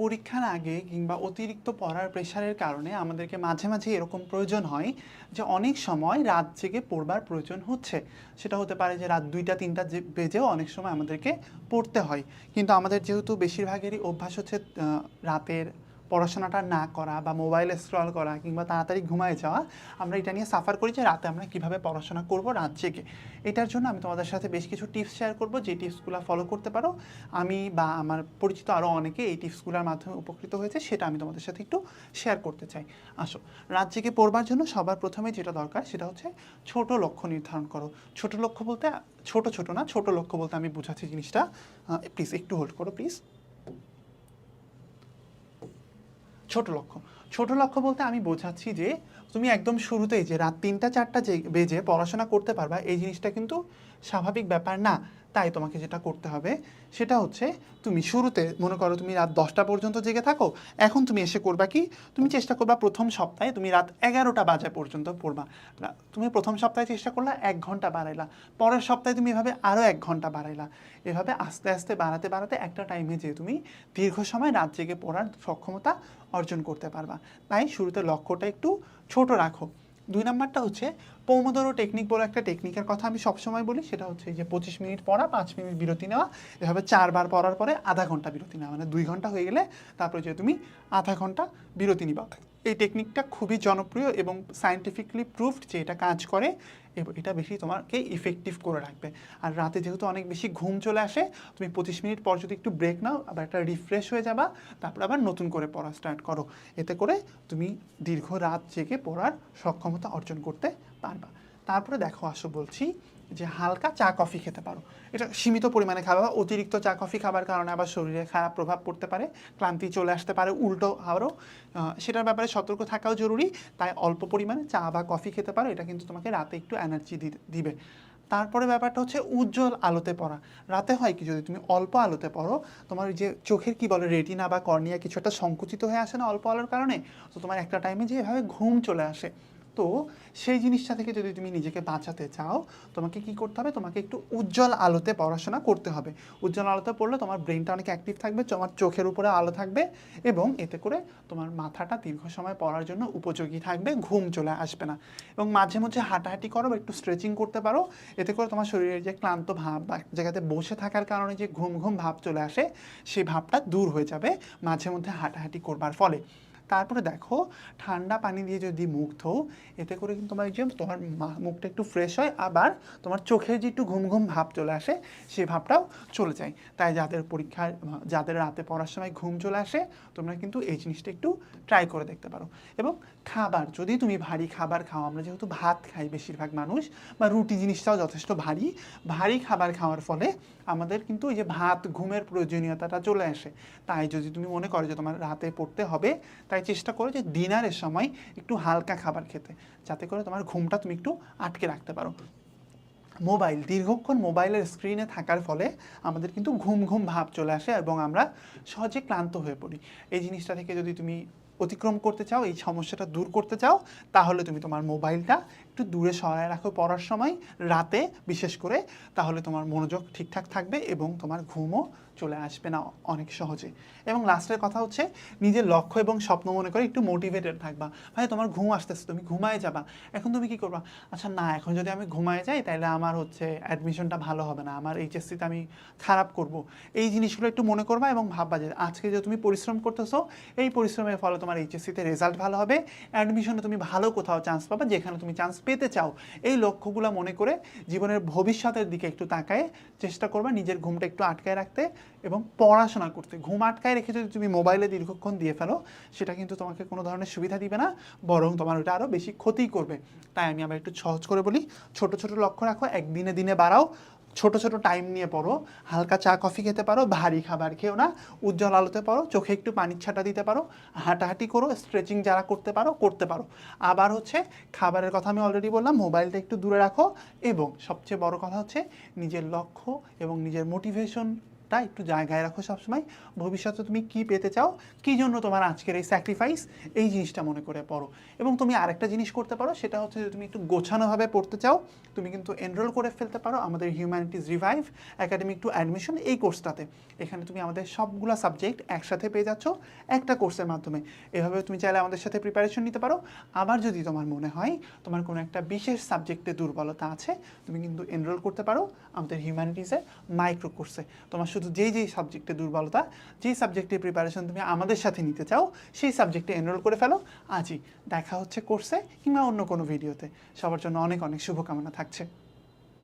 পরীক্ষার আগে কিংবা অতিরিক্ত পড়ার প্রেশারের কারণে আমাদেরকে মাঝে মাঝে এরকম প্রয়োজন হয় যে অনেক সময় রাত জেগে পড়বার প্রয়োজন হচ্ছে। সেটা হতে পারে যে রাত দুইটা, তিনটা বেজেও অনেক সময় আমাদেরকে পড়তে হয়। কিন্তু আমাদের যেহেতু বেশিরভাগেরই অভ্যাস হচ্ছে রাতের পড়াশোনাটা না করা বা মোবাইলে স্ক্রল করা কিংবা তাড়াতাড়ি ঘুমায় যাওয়া, আমরা এটা নিয়ে সাফার করি যে রাতে আমরা কীভাবে পড়াশোনা করব রাত জেগে। এটার জন্য আমি তোমাদের সাথে বেশ কিছু টিপস শেয়ার করব, যে টিপসগুলো ফলো করতে পারো। আমি বা আমার পরিচিত আরও অনেকে এই টিপসগুলোর মাধ্যমে উপকৃত হয়েছে, সেটা আমি তোমাদের সাথে একটু শেয়ার করতে চাই। আসো, রাত জেগে পড়বার জন্য সবার প্রথমে যেটা দরকার, সেটা হচ্ছে ছোট লক্ষ্য নির্ধারণ করো। ছোট লক্ষ্য বলতে, ছোট ছোট না, ছোট লক্ষ্য বলতে আমি বুঝাচ্ছি জিনিসটা। প্লিজ একটু হোল্ড করো প্লিজ ছোট লক্ষ্য। ছোট লক্ষ্য বলতে আমি বোঝাচ্ছি যে তুমি একদম শুরুতেই যে রাত তিনটা, চারটা যে বেজে পড়াশোনা করতে পারবা, এই জিনিসটা কিন্তু স্বাভাবিক ব্যাপার না। তাই তোমাকে যেটা করতে হবে, সেটা হচ্ছে তুমি শুরুতে মনে করো তুমি রাত দশটা পর্যন্ত জেগে থাকো, এখন তুমি এসে করবা কি, তুমি চেষ্টা করবা প্রথম সপ্তাহে তুমি রাত এগারোটা বাজে পর্যন্ত পড়বা। তুমি প্রথম সপ্তাহে চেষ্টা করলা এক ঘণ্টা বাড়াইলা, পরের সপ্তাহে তুমি এভাবে আরও এক ঘণ্টা বাড়াইলা। এভাবে আস্তে আস্তে, বাড়াতে বাড়াতে একটা টাইমে যে তুমি দীর্ঘ সময় রাত জেগে পড়ার সক্ষমতা অর্জন করতে পারবা। তাই শুরুতে লক্ষ্যটা একটু ছোট রাখো। দুই নাম্বারটা হচ্ছে পৌমদরো টেকনিক বলে একটা টেকনিকের কথা আমি সবসময় বলি, সেটা হচ্ছে যে পঁচিশ মিনিট পড়া, পাঁচ মিনিট বিরতি নেওয়া, এভাবে চারবার পড়ার পরে আধা ঘণ্টা বিরতি নেওয়া মানে দুই ঘণ্টা হয়ে গেলে তারপরে যে তুমি আধা ঘণ্টা বিরতি নিবা। এই টেকনিকটা খুবই জনপ্রিয় এবং সায়েন্টিফিকলি প্রুফড যে এটা কাজ করে, এবং, এটা বেশি তোমাকে ইফেক্টিভ করে রাখবে। আর রাতে যেহেতু অনেক বেশি ঘুম চলে আসে, তুমি পঁচিশ মিনিট পর যদি একটু ব্রেক নাও, আবার একটা রিফ্রেশ হয়ে যাবা, তারপর আবার নতুন করে পড়া স্টার্ট করো। এতে করে তুমি দীর্ঘ রাত জেগে পড়ার সক্ষমতা অর্জন করতে পারবা। তারপরে দেখো, আসো বলছি যে হালকা চা কফি খেতে পারো। এটা সীমিত পরিমাণে খাওয়া অতিরিক্ত চা কফি খাবার কারণে আবার শরীরে খারাপ প্রভাব পড়তে পারে, ক্লান্তি চলে আসতে পারে, উল্টো আরও সেটার ব্যাপারে সতর্ক থাকাও জরুরি, তাই অল্প পরিমাণে চা বা কফি খেতে পারো, এটা কিন্তু তোমাকে রাতে একটু এনার্জি দিবে। তারপরে ব্যাপারটা হচ্ছে উজ্জ্বল আলোতে পড়া। রাতে হয় কি, যদি তুমি অল্প আলোতে পড়ো, তোমার যে চোখের কি বলে রেটিনা বা কর্নিয়া কিছু একটা সংকুচিত হয়ে আসে না অল্প আলোর কারণে? তো তোমার একটা টাইমে যে এভাবে ঘুম চলে আসে। তো সেই জিনিসটা থেকে যদি তুমি নিজেকে বাঁচাতে চাও, তোমাকে কি করতে হবে? তোমাকে একটু উজ্জ্বল আলোতে পড়াশোনা করতে হবে। উজ্জ্বল আলোতে পড়লে তোমার ব্রেনটা অনেক অ্যাক্টিভ থাকবে, তোমার চোখের উপরে আলো থাকবে এবং এতে করে তোমার মাথাটা দীর্ঘ সময় পড়ার জন্য উপযোগী থাকবে, ঘুম চলে আসবে না। এবং মাঝে মাঝে হাঁটাহাঁটি করো একটু স্ট্রেচিং করতে পারো, এতে করে তোমার শরীরের যে ক্লান্ত ভাব বা জায়গাতে বসে থাকার কারণে যে ঘুম ঘুম ভাব চলে আসে, সেই ভাবটা দূর হয়ে যাবে মাঝে মধ্যে হাঁটাহাঁটি করবার ফলে। তারপরে দেখো, ঠান্ডা পানি দিয়ে যদি মুখ ধো, এতে করে কিন্তু তোমার যে তোমার মুখটা একটু ফ্রেশ হয়, আবার তোমার চোখে যে একটু ঘুম ঘুম ভাব চলে আসে সেই ভাবটাও চলে যায়। তাই যাদের পরীক্ষার যাদের রাতে পড়ার সময় ঘুম চলে আসে, তোমরা কিন্তু এই জিনিসটা একটু ট্রাই করে দেখতে পারো। এবং খাবার, যদি তুমি ভারী খাবার খাও, আমরা যেহেতু ভাত খাই বেশিরভাগ মানুষ, বা রুটি জিনিসটাও যথেষ্ট ভারী ভারী খাবার খাওয়ার ফলে আমাদের কিন্তু এই যে ভাত, ঘুমের প্রয়োজনীয়তাটা চলে আসে। তাই যদি তুমি মনে করো যে তোমার রাতে পড়তে হবে, তাই চেষ্টা করো যে ডিনারের সময় একটু হালকা খাবার খেতে, যাতে করে তোমার ঘুমটা তুমি একটু আটকে রাখতে পারো। মোবাইল, দীর্ঘক্ষণ মোবাইলের স্ক্রিনে থাকার ফলে আমাদের কিন্তু ঘুম ঘুম ভাব চলে আসে এবং আমরা সহজে ক্লান্ত হয়ে পড়ি। এই জিনিসটা থেকে যদি তুমি অতিক্রম করতে চাও, এই সমস্যাটা দূর করতে চাও, তাহলে তুমি তোমার মোবাইলটা একটু দূরে সরায় রাখো পড়ার সময়, রাতে বিশেষ করে, তাহলে তোমার মনোযোগ ঠিকঠাক থাকবে এবং তোমার ঘুমও চলে আসবে না অনেক সহজে। এবং লাস্টের কথা হচ্ছে, নিজের লক্ষ্য এবং স্বপ্ন মনে করে একটু মোটিভেটেড থাকবা। ভাই, তোমার ঘুম আসতেছে, তুমি ঘুমায় যাবা। এখন তুমি কি করবা? আচ্ছা না, এখন যদি আমি ঘুমায় যাই তাহলে আমার হচ্ছে অ্যাডমিশনটা ভালো হবে না, আমার এইচএসসিতে আমি খারাপ করব। এই জিনিসগুলো একটু মনে করবা এবং ভাববা যে, আজকে যে তুমি পরিশ্রম করতেছো, এই পরিশ্রমের ফলে তোমার এইচএসসিতে রেজাল্ট ভালো হবে। অ্যাডমিশনে তুমি ভালো কোথাও চান্স পাবা, যেখানে তুমি চান্স পেতে চাও, এই লক্ষ্যগুলো মনে করে জীবনের ভবিষ্যতের দিকে একটু তাকায় চেষ্টা করবে নিজের ঘুমটা একটু আটকায় রাখতে এবং পড়াশোনা করতে। ঘুম আটকায় রেখে যদি তুমি মোবাইলে দীর্ঘক্ষণ দিয়ে ফেলো, সেটা কিন্তু তোমাকে কোনো ধরনের সুবিধা দিবে না, বরং তোমার ওটা আরও বেশি ক্ষতি করবে। তাই আমি আবার একটু সহজ করে বলি, ছোট ছোট লক্ষ্য রাখো, একদিনে দিনে বাড়াও ছোট ছোট টাইম নিয়ে পড়ো, হালকা চা কফি খেতে পারো, ভারী খাবার খেও না, উজ্জ্বল আলোতে পারো চোখে একটু পানির ছাটা দিতে পারো, হাঁটাহাঁটি করো স্ট্রেচিং যারা করতে পারো করতে পারো। আবার হচ্ছে খাবারের কথা আমি অলরেডি বললাম মোবাইলটা একটু দূরে রাখো এবং সবচেয়ে বড় কথা হচ্ছে নিজের লক্ষ্য এবং নিজের মোটিভেশন হাতটা একটু জায়গায় রাখো সবসময়। ভবিষ্যতে তুমি কি পেতে চাও? কী জন্য তোমার আজকের এই স্যাক্রিফাইস এই জিনিসটা মনে করে পড়ো। এবং তুমি আরেকটা জিনিস করতে পারো, সেটা হচ্ছে যে তুমি একটু গোছানোভাবে পড়তে চাও। তুমি কিন্তু এনরোল করে ফেলতে পারো আমাদের humanities revive academic to admission এই কোর্সটাতে এখানে তুমি আমাদের সবগুলো সাবজেক্ট একসাথে পেয়ে যাচ্ছ একটা কোর্সের মাধ্যমে। এভাবে তুমি চাইলে আমাদের সাথে প্রিপারেশন নিতে পারো। আবার যদি তোমার মনে হয় তোমার কোনো একটা বিশেষ সাবজেক্টে দুর্বলতা আছে, তুমি কিন্তু এনরোল করতে পারো আমাদের হিউম্যানিটিসের মাইক্রো কোর্সে তোমার শুধু যেই যেই সাবজেক্টে দুর্বলতা, যেই সাবজেক্টের প্রিপারেশন তুমি আমাদের সাথে নিতে চাও, সেই সাবজেক্টে এনরোল করে ফেলো। আজই দেখা হচ্ছে কোর্সে কিংবা অন্য কোনো ভিডিওতে সবার জন্য অনেক অনেক শুভকামনা থাকছে।